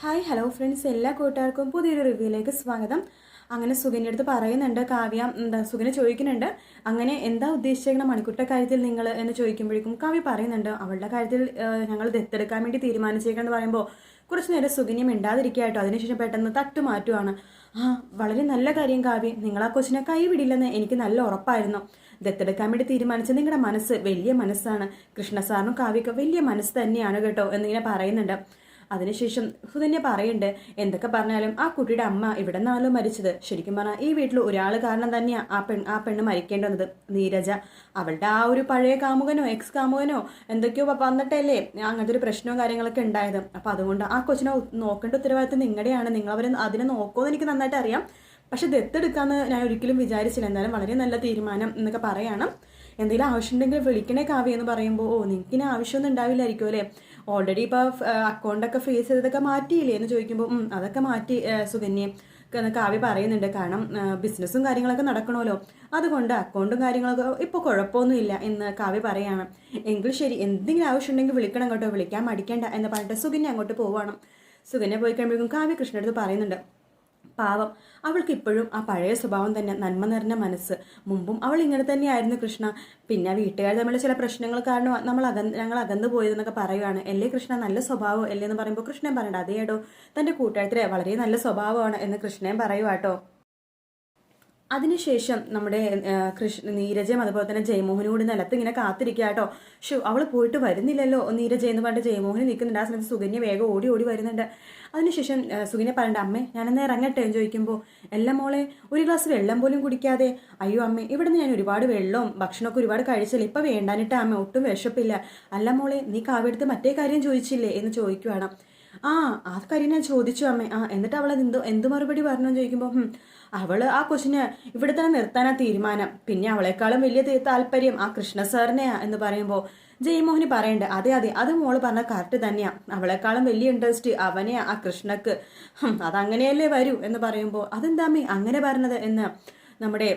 Hi hello friends എല്ലാ കൂട്ടുകാർക്കും പുതിയൊരു റിവ്യൂയിലേക്ക് സ്വാഗതം. അങ്ങനെ സുഗന്യ അടുത്ത് പറയുന്നുണ്ട് കാവ്യ എന്താ സുഖിനെ ചോദിക്കുന്നുണ്ട് അങ്ങനെ എന്താ ഉദ്ദേശിച്ചേക്കണ മണിക്കുട്ട കാര്യത്തിൽ നിങ്ങൾ എന്ന് ചോദിക്കുമ്പോഴേക്കും കാവ്യ പറയുന്നുണ്ട് അവളുടെ കാര്യത്തിൽ ഞങ്ങൾ ദത്തെടുക്കാൻ വേണ്ടി തീരുമാനിച്ചേക്കെന്ന് പറയുമ്പോൾ കുറച്ച് നേരം സുഗന്യ മിണ്ടാതിരിക്കുക കേട്ടോ. അതിനുശേഷം പെട്ടെന്ന് തട്ടു മാറ്റുവാണ്. ആ വളരെ നല്ല കാര്യം കാവ്യ. നിങ്ങൾ ആ കൊച്ചിനെ കൈവിടില്ലെന്ന് എനിക്ക് നല്ല ഉറപ്പായിരുന്നു. ദത്തെടുക്കാൻ വേണ്ടി തീരുമാനിച്ച നിങ്ങളുടെ മനസ്സ് വലിയ മനസ്സാണ്. കൃഷ്ണസാറിനും കാവ്യൊക്കെ വലിയ മനസ്സ് തന്നെയാണ് കേട്ടോ എന്നിങ്ങനെ പറയുന്നുണ്ട്. അതിനുശേഷം സുധന്യ പറയുന്നുണ്ട് എന്തൊക്കെ പറഞ്ഞാലും ആ കുട്ടിയുടെ അമ്മ ഇവിടെ നിന്നാണല്ലോ മരിച്ചത്? ശരിക്കും പറഞ്ഞാൽ ഈ വീട്ടിൽ ഒരാൾ കാരണം തന്നെയാ ആ പെൺ ആ പെണ്ണ് മരിക്കേണ്ടി വന്നത് നീരജ അവളുടെ ആ ഒരു പഴയ കാമുകനോ എക്സ് കാമുകനോ എന്തൊക്കെയോ വന്നിട്ടല്ലേ അങ്ങനത്തെ ഒരു പ്രശ്നവും കാര്യങ്ങളൊക്കെ ഉണ്ടായത്. അപ്പൊ അതുകൊണ്ട് ആ കൊച്ചിനെ നോക്കേണ്ട ഉത്തരവാദിത്തം നിങ്ങളുടെയാണ്. നിങ്ങൾ അവരെ അതിനെ നോക്കുമെന്ന് എനിക്ക് നന്നായിട്ട് അറിയാം. പക്ഷെ ദത്തെടുക്കാന്ന് ഞാൻ ഒരിക്കലും വിചാരിച്ചില്ല. എന്തായാലും വളരെ നല്ല തീരുമാനം എന്നൊക്കെ പറയണം. എന്തെങ്കിലും ആവശ്യമുണ്ടെങ്കിൽ വിളിക്കണേ കാവ്യ എന്ന് പറയുമ്പോൾ ഓ നിങ്ങൾക്ക് ഇനി ആവശ്യമൊന്നും ഉണ്ടാവില്ലായിരിക്കും അല്ലേ ഓൾറെഡി ഇപ്പോൾ അക്കൗണ്ടൊക്കെ ഫ്രീസ് ചെയ്തതൊക്കെ മാറ്റിയില്ലേ? എന്ന് ചോദിക്കുമ്പോൾ അതൊക്കെ മാറ്റി സുകന്യെ. കാവ്യ പറയുന്നുണ്ട് കാരണം ബിസിനസ്സും കാര്യങ്ങളൊക്കെ നടക്കണമല്ലോ. അതുകൊണ്ട് അക്കൗണ്ടും കാര്യങ്ങളൊക്കെ ഇപ്പോൾ കുഴപ്പമൊന്നുമില്ല എന്ന് കാവ്യ പറയാണ്. എങ്കിൽ ശരി എന്തെങ്കിലും ആവശ്യമുണ്ടെങ്കിൽ വിളിക്കണം കേട്ടോ വിളിക്കാൻ മടിക്കേണ്ട എന്ന് പറഞ്ഞിട്ട് സുകന്യ അങ്ങോട്ട് പോവാണ്. സുകന്യ പോയി കഴിയുമ്പോഴേക്കും കാവ്യ കൃഷ്ണടുത്ത് പറയുന്നുണ്ട്. പാവം. അവൾക്ക് ഇപ്പോഴും ആ പഴയ സ്വഭാവം തന്നെ നന്മ നിറഞ്ഞ മനസ്സ്. മുമ്പും അവൾ ഇങ്ങനെ തന്നെയായിരുന്നു കൃഷ്ണ. പിന്നെ വീട്ടുകാർ തമ്മിൽ ചില പ്രശ്നങ്ങൾ കാരണം നമ്മൾ അകന്ന് ഞങ്ങൾ അകന്നു പോയതെന്നൊക്കെ പറയുകയാണ് അല്ലേ കൃഷ്ണ നല്ല സ്വഭാവം അല്ലേ? എന്ന് പറയുമ്പോൾ കൃഷ്ണൻ പറയണ്ട അതേടോ തന്റെ കൂട്ടുകാരത്തിലെ വളരെ നല്ല സ്വഭാവമാണ് എന്ന് കൃഷ്ണൻ പറയുവാട്ടോ. അതിനുശേഷം നമ്മുടെ കൃഷ്ണ നീരജയും അതുപോലെ തന്നെ ജയമോഹനും കൂടി നിലത്ത് ഇങ്ങനെ കാത്തിരിക്കുക കേട്ടോ ഷു അവൾ പോയിട്ട് വരുന്നില്ലല്ലോ. നീരജ എന്ന് പറഞ്ഞിട്ട് ജയമോഹൻ നിൽക്കുന്നുണ്ട്. ആ സമയത്ത് സുകന്യ വേഗം ഓടി ഓടി വരുന്നുണ്ട്. അതിനുശേഷം സുഗന്യ പറയണ്ട അമ്മേ ഞാനെന്ന് ഇറങ്ങട്ടെ? എന്ന് ചോദിക്കുമ്പോൾ എല്ലാം മോളെ ഒരു ഗ്ലാസ് വെള്ളം പോലും കുടിക്കാതെ. അയ്യോ അമ്മേ ഇവിടുന്ന് ഞാൻ ഒരുപാട് വെള്ളവും ഭക്ഷണമൊക്കെ ഒരുപാട് കഴിച്ചില്ല. ഇപ്പം വേണ്ടാനിട്ട് അമ്മ ഒട്ടും വിശപ്പില്ല. അല്ല മോളെ നീ കാവ്യെടുത്ത് മറ്റേ കാര്യം ചോദിച്ചില്ലേ? എന്ന് ചോദിക്കുവാണ്. ആ ആ കാര്യം ഞാൻ ചോദിച്ചു അമ്മേ. ആ എന്നിട്ട് അവൾ എന്തോ എന്ത് മറുപടി പറഞ്ഞു? ചോദിക്കുമ്പോൾ "ഹും, അവൾ ആ കൊച്ചിന് ഇവിടെ തന്നെ നിർത്താനാ തീരുമാനം. പിന്നെ അവളെക്കാളും വലിയ താല്പര്യം ആ കൃഷ്ണ സാറിനെയാ എന്ന് പറയുമ്പോൾ ജയമോഹന് പറയണ്ട അതെ അതെ അത് മോൾ പറഞ്ഞ കറക്റ്റ് തന്നെയാ. അവളെക്കാളും വലിയ ഇൻട്രസ്റ്റ് അവനെയാ ആ കൃഷ്ണക്ക്. അതങ്ങനെയല്ലേ വരൂ? എന്ന് പറയുമ്പോൾ അതെന്താമേ അങ്ങനെ പറഞ്ഞത്? എന്ന് നമ്മുടെ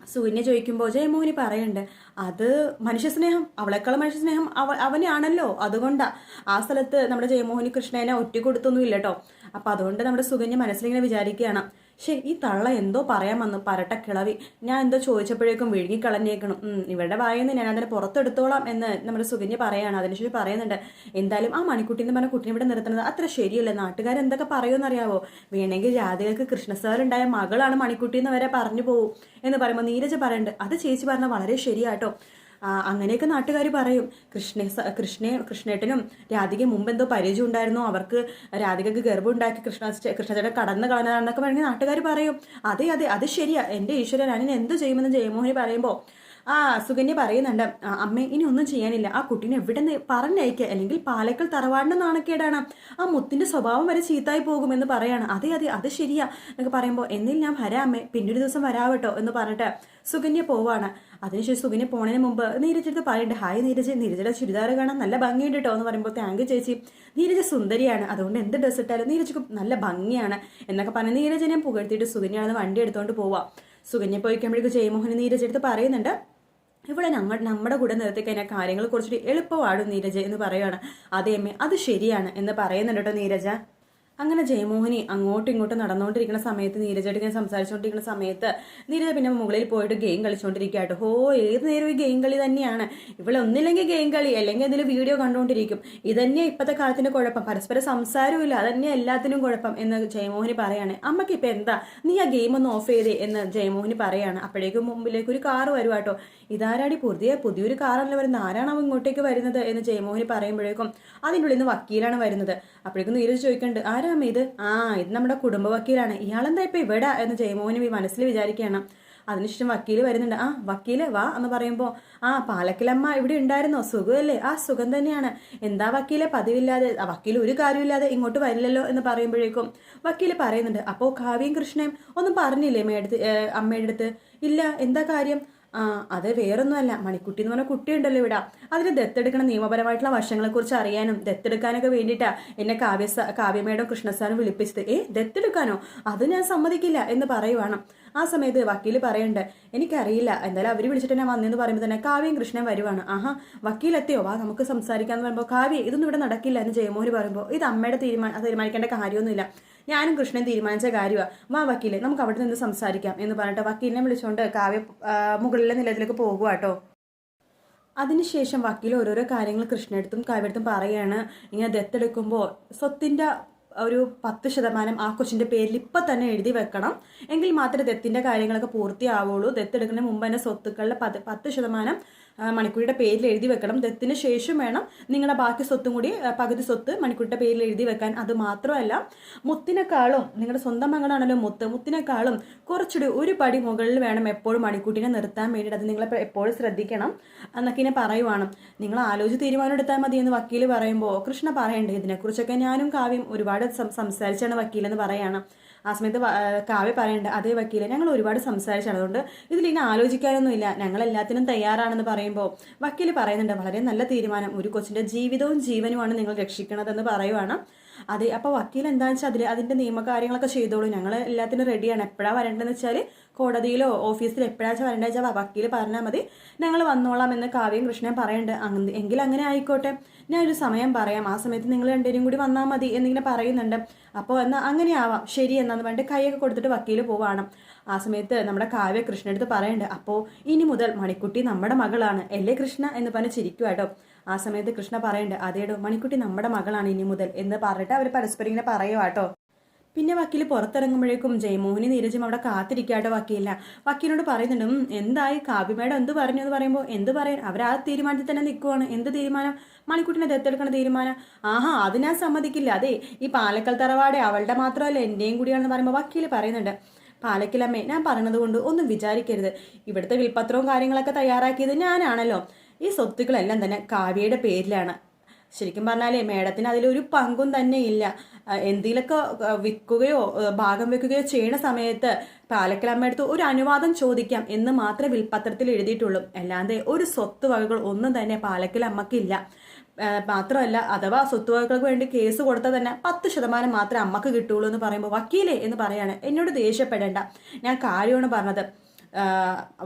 സൂര്യനെ ചോദിക്കുമ്പോൾ ജയമോഹിനി പറയുന്നുണ്ട് അത് മനുഷ്യസ്നേഹം അവളെക്കാളും മനുഷ്യസ്നേഹം അവ അവനാണല്ലോ അതുകൊണ്ടാ. ആ സ്ഥലത്ത് നമ്മുടെ ജയമോഹിനി കൃഷ്ണനെ ഒറ്റ കൊടുത്തൊന്നും ഇല്ല കേട്ടോ അപ്പൊ അതുകൊണ്ട് നമ്മുടെ സുകന്യ മനസ്സിലിങ്ങനെ വിചാരിക്കുകയാണ്. ശേ ഈ തള്ള എന്തോ പറയാൻ വന്നു. പരട്ട കിളവി. ഞാൻ എന്തോ ചോദിച്ചപ്പോഴേക്കും വിഴുങ്ങിക്കളഞ്ഞേക്കണം. ഇവരുടെ വായെന്ന് ഞാൻ അതിനെ പുറത്തെടുത്തോളാം എന്ന് നമ്മുടെ സുകന്യ പറയാണ്. അതിനുശേഷം പറയുന്നുണ്ട് എന്തായാലും ആ മണിക്കുട്ടി എന്ന് പറഞ്ഞ കുട്ടിനെ ഇവിടെ നിർത്തുന്നത് അത്ര ശരിയല്ല. നാട്ടുകാരെന്തൊക്കെ പറയുമെന്നറിയാവോ? വേണമെങ്കിൽ രാധികൾക്ക് കൃഷ്ണ സാർ ഉണ്ടായ മകളാണ് മണിക്കുട്ടി എന്ന് വരെ പറഞ്ഞു പോകും എന്ന് പറയുമ്പോൾ നീരജ് പറയുന്നുണ്ട് അത് ചേച്ചി പറഞ്ഞാൽ വളരെ ശരിയാട്ടോ അങ്ങനെയൊക്കെ നാട്ടുകാർ പറയും. കൃഷ്ണ കൃഷ്ണേ കൃഷ്ണേട്ടനും രാധിക മുമ്പ് എന്തോ പരിചയം ഉണ്ടായിരുന്നു? അവർക്ക് രാധികക്ക് ഗർഭം ഉണ്ടാക്കി കൃഷ്ണ കൃഷ്ണചേട്ടൻ കടന്നു കളഞ്ഞതാണെന്നൊക്കെ വേണമെങ്കിൽ നാട്ടുകാർ പറയും. അതെ അതെ അത് ശരിയാ. എന്റെ ഈശ്വരൻ ഞാനിനി എന്ത് ചെയ്യുമെന്ന് ജയമോഹനി പറയുമ്പോൾ ആ സുകന്യ പറയുന്നുണ്ട് അമ്മ ഇനി ഒന്നും ചെയ്യാനില്ല. ആ കുട്ടീനെ എവിടെ നിന്ന് പറഞ്ഞയക്കുക അല്ലെങ്കിൽ പാലക്കൽ തറവാടിന്റെ നാണക്കേടാണ്. ആ മുത്തിന്റെ സ്വഭാവം വരെ ചീത്തായി പോകുമെന്ന് പറയാണ്. അതെ അതെ അത് ശരിയാ എന്നൊക്കെ പറയുമ്പോൾ എന്നിൽ ഞാൻ വരാം അമ്മേ. പിന്നൊരു ദിവസം വരാവട്ടോ എന്ന് പറഞ്ഞിട്ട് സുകന്യ പോവാണ്. അതിനുശേഷം സുകന്യ പോണതിന് മുമ്പ് നീരജടുത്ത് പറയുന്നുണ്ട് ഹായ് നീരജ് നീരജയുടെ ചുരിദാർ കാണാൻ നല്ല ഭംഗിയുണ്ട് കേട്ടോ എന്ന് പറയുമ്പോൾ താങ്ക് ചേച്ചി. നീരജ സുന്ദരിയാണ്. അതുകൊണ്ട് എന്ത് ഡ്രസ്സ് ഇട്ടാലും നീരജക്ക് നല്ല ഭംഗിയാണ് എന്നൊക്കെ പറഞ്ഞ് നീരജനെ പുകഴ്ത്തിയിട്ട് സുകന്യാണെന്ന് വണ്ടി എടുത്തുകൊണ്ട് പോവാം. സുഗന്യ പോയിക്കുമ്പോഴേക്കും ജയമോഹൻ നീരജടുത്ത് പറയുന്നുണ്ട് ഇവിടെ ഞങ്ങൾ നമ്മുടെ കൂടെ നിർത്തി കഴിഞ്ഞാൽ കാര്യങ്ങൾ കുറച്ചുകൂടി എളുപ്പമാണ് നീരജ എന്ന് പറയുകയാണ് അതേമേ അത് ശരിയാണ് എന്ന് പറയുന്നുണ്ട് കേട്ടോ നീരജ. അങ്ങനെ ജയമോഹിനി അങ്ങോട്ടും ഇങ്ങോട്ടും നടന്നുകൊണ്ടിരിക്കുന്ന സമയത്ത് നീരജായിട്ട് ഇങ്ങനെ സംസാരിച്ചുകൊണ്ടിരിക്കുന്ന സമയത്ത് നീരജ പിന്നെ മുകളിൽ പോയിട്ട് ഗെയിം കളിച്ചുകൊണ്ടിരിക്കുകയായിട്ട് ഹോ ഏത് നേരവും ഈ ഗെയിം കളി തന്നെയാണ്. ഇവിടെ ഒന്നില്ലെങ്കിൽ ഗെയിം കളി അല്ലെങ്കിൽ എന്തെങ്കിലും വീഡിയോ കണ്ടുകൊണ്ടിരിക്കും. ഇതന്നെ ഇപ്പോഴത്തെ കാലത്തിന്റെ കുഴപ്പം. പരസ്പരം സംസാരവും ഇല്ല അതന്നെ എല്ലാത്തിനും കുഴപ്പം എന്ന് ജയമോഹിനി പറയാണ്. അമ്മയ്ക്ക് ഇപ്പം എന്താ? നീ ആ ഗെയിം ഒന്ന് ഓഫ് ചെയ്തേ എന്ന് ജയമോഹിനി പറയാണ്. അപ്പോഴേക്കും മുമ്പിലേക്ക് ഒരു കാർ വരുവാട്ടോ. ഇതാരാടി പുതിയ പുതിയൊരു കാറല്ല വരുന്നത്? അവ ഇങ്ങോട്ടേക്ക് വരുന്നത് എന്ന് ജയമോഹിനി പറയുമ്പോഴേക്കും അതിന്റെ ഉള്ളിൽ നിന്ന് വക്കീലാണ് വരുന്നത്. അപ്പോഴേക്കും നീരജ് ചോദിക്കുന്നുണ്ട് ആരാമ ഇത്? ആ ഇത് നമ്മുടെ കുടുംബ വക്കീലാണ്. ഇയാളെന്താ ഇപ്പൊ ഇവിടെ? എന്ന് ജയമോഹനും ഈ മനസ്സിൽ വിചാരിക്കുകയാണ്. അതിനുശേഷം വക്കീൽ വരുന്നുണ്ട്. ആ വക്കീൽ വാ എന്ന് പറയുമ്പോൾ ആ പാലക്കിലമ്മ ഇവിടെ ഉണ്ടായിരുന്നോ? സുഖമല്ലേ? ആ സുഖം തന്നെയാണ്. എന്താ വക്കീലെ പതിവില്ലാതെ? വക്കീൽ ഒരു കാര്യമില്ലാതെ ഇങ്ങോട്ട് വരില്ലല്ലോ എന്ന് പറയുമ്പോഴേക്കും വക്കീൽ പറയുന്നുണ്ട്. അപ്പോൾ കാവ്യം കൃഷ്ണയും ഒന്നും പറഞ്ഞില്ലേ അമ്മയുടെ അടുത്ത്? ഇല്ല. എന്താ കാര്യം? ആ അത് വേറൊന്നുമല്ല. മണിക്കുട്ടി എന്ന് പറഞ്ഞ കുട്ടിയുണ്ടല്ലോ ഇവിടെ. അതിന് ദത്തെടുക്കണ നിയമപരമായിട്ടുള്ള വശങ്ങളെക്കുറിച്ച് അറിയാനും ദത്തെടുക്കാനൊക്കെ വേണ്ടിയിട്ടാ എന്നെ കാവ്യ കാവ്യമേടോ കൃഷ്ണസാറും വിളിപ്പിച്ചത്. ഏ ദത്തെടുക്കാനോ? അത് ഞാൻ സമ്മതിക്കില്ല എന്ന് പറയുവാണ്. ആ സമയത്ത് വക്കീൽ പറയണ്ട് എനിക്കറിയില്ല. എന്തായാലും അവർ വിളിച്ചിട്ട് ഞാൻ വന്നെന്ന് പറയുമ്പോൾ തന്നെ കാവ്യം കൃഷ്ണൻ വരുവാണ്. ആഹാ വക്കീലെത്തിയോ? വാ നമുക്ക് സംസാരിക്കാന്ന് പറയുമ്പോൾ കാവ്യ ഇതൊന്നും ഇവിടെ നടക്കില്ല എന്ന് ജയമോഹൻ പറയുമ്പോൾ ഇത് അമ്മയുടെ തീരുമാനം തീരുമാനിക്കേണ്ട കാര്യമൊന്നുമില്ല. ഞാനും കൃഷ്ണൻ തീരുമാനിച്ച കാര്യമാണ് വാ വക്കീലെ നമുക്ക് അവിടെ നിന്ന് സംസാരിക്കാം എന്ന് പറഞ്ഞിട്ട് വക്കീലിനെ വിളിച്ചുകൊണ്ട് കാവ്യ മുകളിലെ നിലത്തിലേക്ക് പോകുക കേട്ടോ അതിനുശേഷം വക്കീൽ ഓരോരോ കാര്യങ്ങൾ കൃഷ്ണടുത്തും കാവ്യടുത്തും പറയുകയാണ് ഇങ്ങനെ ദത്തെടുക്കുമ്പോൾ സ്വത്തിന്റെ ഒരു പത്ത് ശതമാനം ആ കൊച്ചിന്റെ പേരിൽ ഇപ്പം തന്നെ എഴുതി വെക്കണം. എങ്കിൽ മാത്രമേ ദത്തിന്റെ കാര്യങ്ങളൊക്കെ പൂർത്തിയാവുള്ളൂ. ദത്തെടുക്കുന്നതിന് മുമ്പ് തന്നെ സ്വത്തുക്കളുടെ പത്ത് പത്ത് ശതമാനം മണിക്കുട്ടിയുടെ പേരിൽ എഴുതി വെക്കണം. ദത്തിന് ശേഷം വേണം നിങ്ങളുടെ ബാക്കി സ്വത്തും കൂടി പകുതി സ്വത്ത് മണിക്കുട്ടിയുടെ പേരിൽ എഴുതി വെക്കാൻ. അത് മാത്രമല്ല മുത്തിനേക്കാളും നിങ്ങളുടെ സ്വന്തം മകനാണല്ലോ മുത്ത് മുത്തിനേക്കാളും കുറച്ചുകൂടി ഒരു പടി മുകളിൽ വേണം എപ്പോഴും മണിക്കുട്ടിനെ നിർത്താൻ വേണ്ടിയിട്ട്. അത് നിങ്ങൾ എപ്പോഴും ശ്രദ്ധിക്കണം എന്നൊക്കെ ഇങ്ങനെ പറയുവാണ്. നിങ്ങൾ ആലോചിച്ച് തീരുമാനം എടുത്താൽ മതി എന്ന് വക്കീൽ പറയുമ്പോൾ കൃഷ്ണ പറയണ്ടേ ഇതിനെക്കുറിച്ചൊക്കെ? ഞാനും കാവ്യം ഒരുപാട് സംസാരിച്ചാണ് വക്കീലെന്ന് പറയാണ്. ആ സമയത്ത് കാവ്യ പറയേണ്ട അതേ വക്കീലെ ഞങ്ങൾ ഒരുപാട് സംസാരിച്ചാണ് അതുകൊണ്ട് ഇതിൽ ഇനി ഞങ്ങൾ എല്ലാത്തിനും തയ്യാറാണെന്ന് പറയുമ്പോൾ വക്കീൽ പറയുന്നുണ്ട് വളരെ നല്ല തീരുമാനം. ഒരു കൊച്ചിന്റെ ജീവിതവും ജീവനുമാണ് നിങ്ങൾ രക്ഷിക്കണതെന്ന് പറയുവാണ്. അതെ അപ്പോൾ വക്കീൽ എന്താണെന്ന് വെച്ചാൽ അതിൽ അതിന്റെ നിയമകാര്യങ്ങളൊക്കെ ചെയ്തോളൂ. ഞങ്ങൾ എല്ലാത്തിനും റെഡിയാണ് എപ്പോഴാണ് വരേണ്ടതെന്ന് വെച്ചാൽ കോടതിയിലോ ഓഫീസിലോ എപ്പോഴാച്ചാൽ വരേണ്ടത് വെച്ചാൽ വക്കീൽ പറഞ്ഞാൽ മതി. ഞങ്ങൾ വന്നോളാം എന്ന് കാവ്യം കൃഷ്ണൻ പറയുന്നുണ്ട് എങ്കിൽ അങ്ങനെ ആയിക്കോട്ടെ. ഞാൻ ഒരു സമയം പറയാം. ആ സമയത്ത് നിങ്ങൾ രണ്ടുപേരും കൂടി വന്നാൽ മതി എന്നിങ്ങനെ പറയുന്നുണ്ട്. അപ്പോൾ എന്നാൽ അങ്ങനെ ആവാം. ശരി എന്നാന്ന് പറഞ്ഞിട്ട് കൈയൊക്കെ കൊടുത്തിട്ട് വക്കീൽ പോവാണ്. ആ സമയത്ത് നമ്മുടെ കാവ്യ കൃഷ്ണടുത്ത് പറയുന്നുണ്ട് അപ്പോൾ ഇനി മുതൽ മണിക്കുട്ടി നമ്മുടെ മകളാണ്. എല്ലേ കൃഷ്ണ? എന്ന് പറഞ്ഞ് ചിരിക്കുക കേട്ടോ ആ സമയത്ത് കൃഷ്ണ പറയണ്ട് അതേടോ മണിക്കുട്ടി നമ്മുടെ മകളാണ് ഇനി മുതൽ എന്ന് പറഞ്ഞിട്ട് അവർ പരസ്പരം ഇങ്ങനെ പറയുക കേട്ടോ പിന്നെ വക്കീൽ പുറത്തിറങ്ങുമ്പോഴേക്കും ജയമോഹിനി നീരജും അവിടെ കാത്തിരിക്കാട്ടോ വക്കീലില്ല വക്കീലിനോട് പറയുന്നുണ്ട് എന്തായി? കാവ്യമേടം എന്ത് പറഞ്ഞു എന്ന് പറയുമ്പോൾ എന്ത് പറയാൻ? അവർ ആ തീരുമാനത്തിൽ തന്നെ നിൽക്കുവാണ് എന്ത് തീരുമാനം? മണിക്കുട്ടിനെ ദത്തെടുക്കണ തീരുമാനം? ആഹാ അത് ഞാൻ സമ്മതിക്കില്ല. അതെ ഈ പാലക്കൽ തറവാട് അവളുടെ മാത്രമല്ല എന്റെയും കൂടിയാണെന്ന് പറയുമ്പോൾ വക്കീൽ പറയുന്നുണ്ട്. പാലക്കിലമ്മേ ഞാൻ പറഞ്ഞത് കൊണ്ട് ഒന്നും വിചാരിക്കരുത്. ഇവിടുത്തെ വിൽപ്പത്രവും കാര്യങ്ങളൊക്കെ തയ്യാറാക്കിയത് ഞാനാണല്ലോ. ഈ സ്വത്തുക്കളെല്ലാം തന്നെ കാവ്യയുടെ പേരിലാണ്. ശരിക്കും പറഞ്ഞാലേ മേഡത്തിന് അതിലൊരു പങ്കും തന്നെ ഇല്ല. എന്തെങ്കിലുമൊക്കെ വിൽക്കുകയോ ഭാഗം വെക്കുകയോ ചെയ്യണ സമയത്ത് പാലക്കലമ്മയടുത്ത് ഒരു അനുവാദം ചോദിക്കാം എന്ന് മാത്രമേ വിൽപ്പത്രത്തിൽ എഴുതിയിട്ടുള്ളൂ. അല്ലാതെ ഒരു സ്വത്ത് വകകൾ ഒന്നും തന്നെ പാലക്കലമ്മക്കില്ല മാത്രമല്ല അഥവാ സ്വത്ത് വകകൾക്ക് വേണ്ടി കേസ് കൊടുത്താൽ തന്നെ പത്ത് ശതമാനം മാത്രമേ അമ്മയ്ക്ക് കിട്ടുള്ളൂ എന്ന് പറയുമ്പോൾ വക്കീലേ എന്ന് പറയാണ്. എന്നോട് ദേഷ്യപ്പെടേണ്ട. ഞാൻ കാര്യമാണ് പറഞ്ഞത്.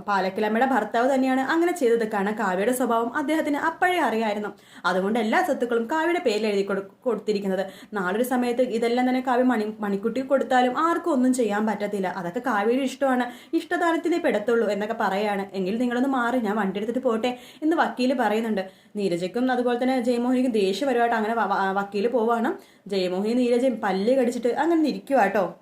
പാലക്കിലമ്മയുടെ ഭർത്താവ് തന്നെയാണ് അങ്ങനെ ചെയ്തത്. കാരണം കാവ്യയുടെ സ്വഭാവം അദ്ദേഹത്തിന് അപ്പോഴേ അറിയായിരുന്നു. അതുകൊണ്ട് എല്ലാ സ്വത്തുക്കളും കാവ്യയുടെ പേരിൽ എഴുതി കൊടു കൊടുത്തിരിക്കുന്നത്. നാളൊരു സമയത്ത് ഇതെല്ലാം തന്നെ കാവ്യ മണി മണിക്കുട്ടി കൊടുത്താലും ആർക്കും ഒന്നും ചെയ്യാൻ പറ്റത്തില്ല. അതൊക്കെ കാവ്യയുടെ ഇഷ്ടമാണ്. ഇഷ്ടദാനത്തിനെ പെടത്തുള്ളൂ എന്നൊക്കെ പറയാണ്. എങ്കിൽ നിങ്ങളൊന്ന് മാറി ഞാൻ വണ്ടി എടുത്തിട്ട് പോട്ടെ എന്ന് വക്കീൽ പറയുന്നുണ്ട്. നീരജയ്ക്കും അതുപോലെ തന്നെ ജയമോഹനിക്കും ദേഷ്യപരമായിട്ട് അങ്ങനെ വക്കീൽ പോവാണ്. ജയമോഹിനി നീരജയും പല്ല് കടിച്ചിട്ട് അങ്ങനെ ഇരിക്കുവാട്ടോ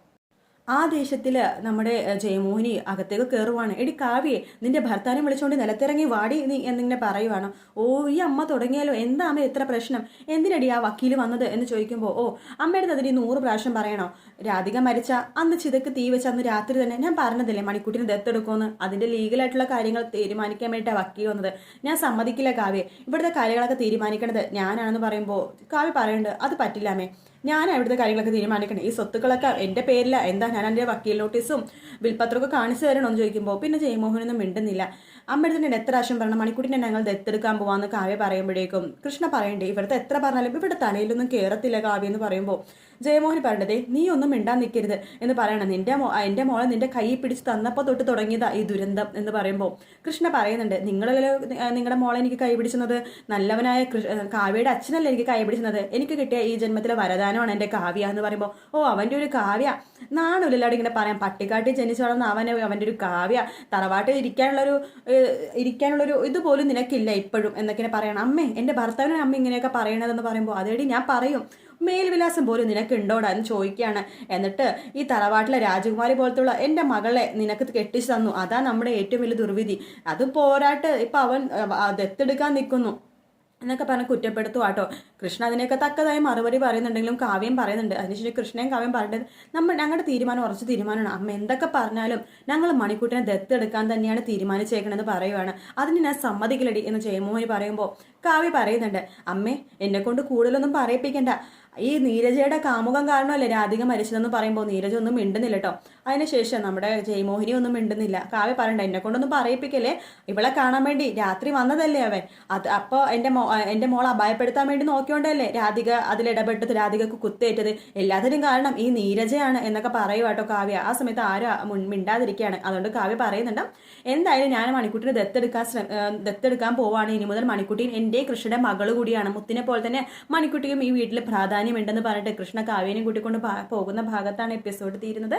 ആ ദേശത്തിൽ നമ്മുടെ ജയമോഹിനി അകത്തേക്ക് കയറുവാണ് എടി കാവ്യെ നിന്റെ ഭർത്താവിനെ വിളിച്ചുകൊണ്ട് നിലത്തിറങ്ങി വാടി നീ എന്നിങ്ങനെ പറയുവാണ്. ഓ ഈ അമ്മ തുടങ്ങിയാലോ? എന്താ അമ്മ എത്ര പ്രശ്നം? എന്തിനടി ആ വക്കീൽ വന്നത് എന്ന് ചോദിക്കുമ്പോൾ ഓ അമ്മയുടെ അതിന് നൂറ് പ്രാവശ്യം പറയണോ? രാധിക മരിച്ച അന്ന് ചിതക്ക് തീ വെച്ച അന്ന് രാത്രി തന്നെ ഞാൻ പറഞ്ഞതില്ലേ മണിക്കുട്ടിന് ദത്തെടുക്കുമെന്ന് അതിന്റെ ലീഗലായിട്ടുള്ള കാര്യങ്ങൾ തീരുമാനിക്കാൻ വേണ്ടിയിട്ടാണ് വക്കീൽ വന്നത്. ഞാൻ സമ്മതിക്കില്ല കാവ്യ. ഇവിടുത്തെ കാര്യങ്ങളൊക്കെ തീരുമാനിക്കേണ്ടത് ഞാനാണെന്ന് പറയുമ്പോൾ കാവ്യ പറയുന്നുണ്ട് അത് പറ്റില്ലാമേ ഞാൻ അവിടുത്തെ കാര്യങ്ങളൊക്കെ തീരുമാനിക്കണം. ഈ സ്വത്തുക്കളൊക്കെ എന്റെ പേരില. എന്താ ഞാൻ എന്റെ വക്കീൽ നോട്ടീസും വിൽപ്പത്രമൊക്കെ കാണിച്ചു തരണമെന്ന് ചോദിക്കുമ്പോൾ പിന്നെ ജയമോഹനൊന്നും മിണ്ടുന്നില്ല. ഞാൻ എത്ര പ്രാവശ്യം പറയണം? മണിക്കുട്ടിനെ ഞങ്ങൾ ദത്തെടുക്കാൻ പോവാന്ന് കാവ്യ പറയുമ്പോഴേക്കും കൃഷ്ണ പറയണ്ടേ ഇവിടുത്തെ എത്ര പറഞ്ഞാലും ഇവിടെ തലയിലൊന്നും കയറത്തില്ല കാവ്യ എന്ന് പറയുമ്പോൾ ജയമോഹൻ പറയണ്ടതേ നീ ഒന്നും മിണ്ടാൻ നിൽക്കരുത് എന്ന് പറയണം. നിന്റെ മോ എന്റെ മോളെ നിന്റെ കൈ പിടിച്ച് തന്നപ്പോൾ തൊട്ട് തുടങ്ങിയതാ ഈ ദുരന്തം എന്ന് പറയുമ്പോൾ കൃഷ്ണ പറയുന്നുണ്ട് നിങ്ങളല്ലോ നിങ്ങളുടെ മോളെ എനിക്ക് കൈ പിടിച്ചത്? നല്ലവനായ കാവ്യയുടെ അച്ഛനല്ലേ എനിക്ക് കൈ പിടിച്ചത്? എനിക്ക് കിട്ടിയ ഈ ജന്മത്തിലെ വരദാനമാണ് എന്റെ കാവ്യ എന്ന് പറയുമ്പോൾ ഓ അവന്റെ ഒരു കാവ്യ. നാണുമില്ലാണ്ട് ഇങ്ങനെ പറയാം പട്ടിക്കാട്ടിൽ ജനിച്ചു വളർന്ന അവന് അവന്റെ ഒരു കാവ്യ. തറവാട്ടിൽ ഇരിക്കാനുള്ളൊരു ഏഹ്, ഇരിക്കാനുള്ളൊരു ഇതുപോലും നിനക്കില്ല ഇപ്പോഴും എന്നൊക്കെ പറയണം. അമ്മേ എന്റെ ഭർത്താവിനെ അമ്മ ഇങ്ങനെയൊക്കെ പറയണതെന്ന് പറയുമ്പോൾ അതേടി ഞാൻ പറയും. മേൽവിലാസം പോലും നിനക്ക് ഉണ്ടോടാ എന്ന് ചോദിക്കുകയാണ്. എന്നിട്ട് ഈ തറവാട്ടിലെ രാജകുമാരി പോലത്തുള്ള എന്റെ മകളെ നിനക്ക് കെട്ടിച്ചു തന്നു. അതാ നമ്മുടെ ഏറ്റവും വലിയ ദുർവിധി. അത് പോരാട്ട് ഇപ്പം അവൻ ദത്തെടുക്കാൻ നിൽക്കുന്നു എന്നൊക്കെ പറഞ്ഞ് കുറ്റപ്പെടുത്തുക കേട്ടോ കൃഷ്ണ അതിനെയൊക്കെ തക്കതായി മറുപടി പറയുന്നുണ്ടെങ്കിലും കാവ്യം പറയുന്നുണ്ട്. അതിനുശേഷം കൃഷ്ണയും കാവ്യം പറഞ്ഞത് നമ്മൾ ഞങ്ങളുടെ തീരുമാനം ഉറച്ച തീരുമാനമാണ്. അമ്മ എന്തൊക്കെ പറഞ്ഞാലും ഞങ്ങൾ മണിക്കൂട്ടിനെ ദത്തെടുക്കാൻ തന്നെയാണ് തീരുമാനിച്ചേക്കണമെന്ന് പറയുവാണ്. അതിന് ഞാൻ സമ്മതിക്കില്ലടി എന്ന് ജയമോഹനി പറയുമ്പോൾ കാവ്യ പറയുന്നുണ്ട്. അമ്മേ എന്നെക്കൊണ്ട് കൂടുതലൊന്നും പറയിപ്പിക്കണ്ട. ഈ നീരജയുടെ കാമുകം കാരണമല്ലേ രാധിക മരിച്ചതെന്ന് പറയുമ്പോൾ നീരജ ഒന്നും മിണ്ടുന്നില്ല കേട്ടോ അതിനുശേഷം നമ്മുടെ ജയമോഹിനി ഒന്നും മിണ്ടുന്നില്ല. കാവ്യ പറയണ്ട എന്നെ കൊണ്ടൊന്നും പറയിപ്പിക്കല്ലേ? ഇവളെ കാണാൻ വേണ്ടി രാത്രി വന്നതല്ലേ അവൻ? അത് അപ്പോൾ എന്റെ മോ എന്റെ മോൾ അപായപ്പെടുത്താൻ വേണ്ടി നോക്കിയോണ്ടല്ലേ രാധിക അതിലിടപെട്ടത് രാധികക്ക് കുത്തേറ്റത്? എല്ലാത്തിനും കാരണം ഈ നീരജയാണ് എന്നൊക്കെ പറയുക കേട്ടോ കാവ്യ. ആ സമയത്ത് ആരും മിണ്ടാതിരിക്കുകയാണ് അതുകൊണ്ട് കാവ്യ പറയുന്നുണ്ട് എന്തായാലും ഞാൻ മണിക്കുട്ടിനെ ദത്തെടുക്കാൻ ശ്രമ ദത്തെടുക്കാൻ പോവാണ്. ഇനി മുതൽ മണിക്കുട്ടി എന്റെ കൃഷ്ണയുടെ മകൾ കൂടിയാണ്. മുത്തിനെ പോലെ തന്നെ മണിക്കുട്ടിക്കും ഈ വീട്ടിൽ പ്രാധാന്യമുണ്ടെന്ന് പറഞ്ഞിട്ട് കൃഷ്ണ കാവ്യനെയും കൂട്ടിക്കൊണ്ട് പോകുന്ന ഭാഗത്താണ് എപ്പിസോഡ് തീരുന്നത്.